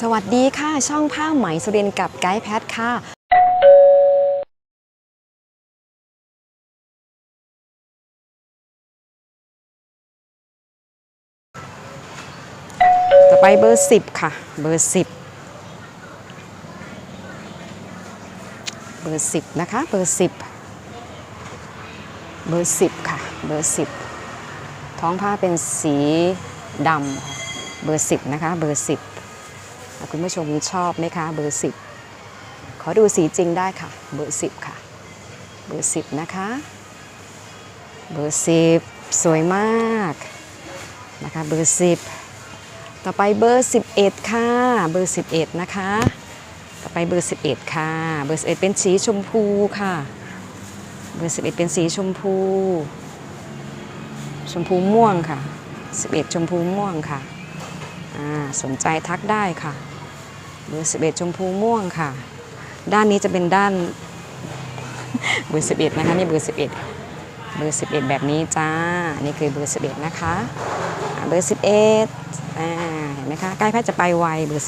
สวัสดีค่ะ ช่องผ้าไหมสุรินกับไกด์แพทค่ะต่อไปเบอร์10ค่ะ เบอร์10เบอร์10นะคะ เบอร์10เบอร์10ค่ะ เบอร์10ท้องผ้าเป็นสีดำค่ะ เบอร์10นะคะ เบอร์10 คุณผู้ชมชอบไหมคะเบอร์10ขอดูสีจริงได้ค่ะ เบอร์10ค่ะ เบอร์10นะคะ เบอร์10สวยมากนะคะเบอร์10ต่อไปเบอร์11ค่ะ เบอร์11นะคะ ต่อไปเบอร์11ค่ะ เบอร์11เป็นสีชมพูค่ะ เบอร์11เป็นสีชมพู ชมพูม่วงค่ะ11ชมพูม่วงค่ะ สนใจทักได้ค่ะ เบอร์11ชมพูม่วงค่ะ ด้านนี้จะเป็นด้าน เบอร์11นะคะนี่เบอร์11เบอร์11แบบนี้จ้า นี่คือเบอร์11นะคะเบอร์11อ่าเห็นไหมคะใกล้แพทย์จะไปไวเบอร์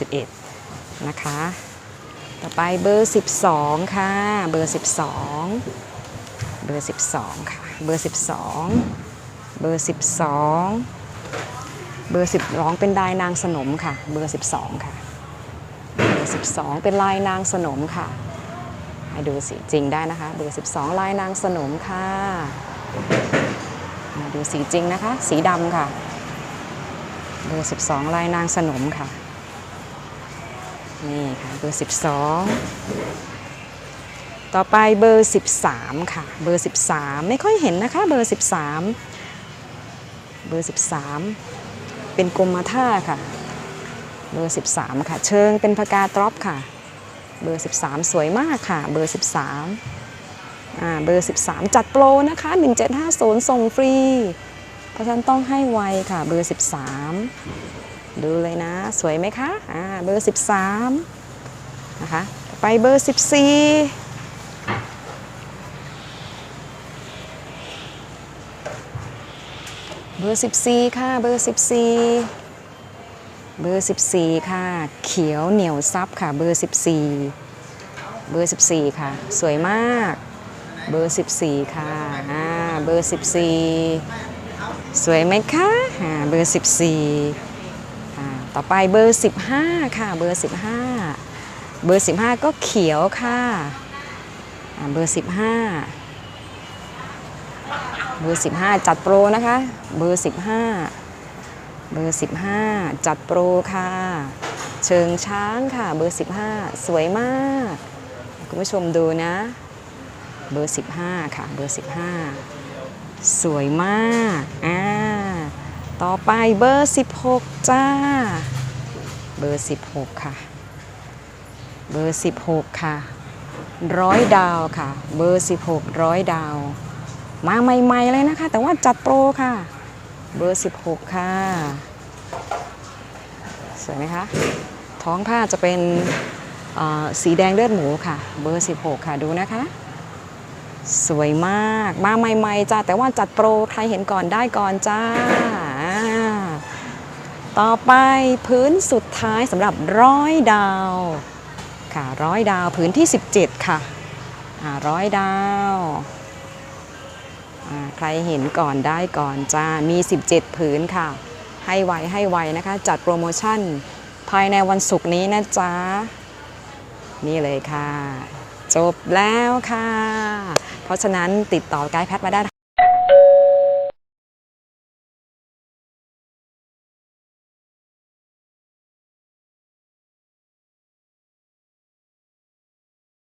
11นะคะ ต่อไปเบอร์12ค่ะ เบอร์12เบอร์12ค่ะ เบอร์12เบอร์12เบอร์12เป็นลายนางสนมค่ะ เบอร์12ค่ะเบอร์ 12 เป็นลายนางสนมค่ะให้ดูสีจริงได้นะคะเบอร์12 ลายนางสนมค่ะ มาดูสีจริงนะคะ สีดำค่ะ เบอร์12 ลายนางสนมค่ะ นี่ค่ะเบอร์12 ต่อไปเบอร์ 13 ค่ะ เบอร์ 13 ไม่ค่อยเห็นนะคะ เบอร์ 13 เบอร์ 13 เป็นกรมท่าค่ะ เบอร์ 13 ค่ะ เชิงเป็นพกาตรอปค่ะ เบอร์ 13 สวยมากค่ะ เบอร์ 13อ่าเบอร์ 13 จัดโปรนะคะ 1750 ส่งฟรี เพราะฉะนั้นต้องให้ไวค่ะ เบอร์ 13 ดูเลยนะ สวยไหมคะอ่าเบอร์ 13 นะคะ ไปเบอร์ 14เบอร์ 14 ค่ะ เบอร์ 14 เบอร์ 14 ค่ะ เขียวเหนียวซับค่ะ เบอร์ 14 เบอร์ 14 ค่ะ สวยมาก เบอร์ 14 ค่ะอ่าเบอร์ 14 สวยไหมคะอ่าเบอร์ 14อ่าต่อไปเบอร์ 15 ค่ะ เบอร์ 15 เบอร์ 15 ก็เขียวค่ะอ่าเบอร์ 15 เบอร์ 15 จัดโปรนะคะ เบอร์ 15 เบอร์ 15 จัดโปรค่ะ เชิงช้างค่ะ เบอร์ 15 สวยมาก คุณผู้ชมดูนะ เบอร์ 15 ค่ะ เบอร์ 15 สวยมากอ่าต่อไปเบอร์ 16 จ้า เบอร์ 16 ค่ะ เบอร์ 16 ค่ะ ร้อยดาวค่ะ เบอร์ 16 ร้อยดาว มาใหม่ ๆ เลยนะคะ แต่ว่าจัดโปรค่ะ เบอร์ 16 ค่ะ สวยไหมคะ ท้องผ้าจะเป็นสีแดงเลือดหมูค่ะ เบอร์ 16 ค่ะดูนะคะ สวยมากมาใหม่ๆจ้าแต่ว่าจัดโปรใครเห็นก่อนได้ก่อนจ้า ต่อไปพื้นสุดท้ายสำหรับร้อยดาวค่ะร้อยดาวพื้นที่ 17 ค่ะอ่าร้อยดาว ใครเห็นก่อนได้ก่อนจ้า มี 17 ผืนค่ะ ให้ไวให้ไวนะคะ จัดโปรโมชั่นภายในวันศุกร์นี้นะจ๊ะ นี่เลยค่ะ จบแล้วค่ะ เพราะฉะนั้นติดต่อกายแพทมาได้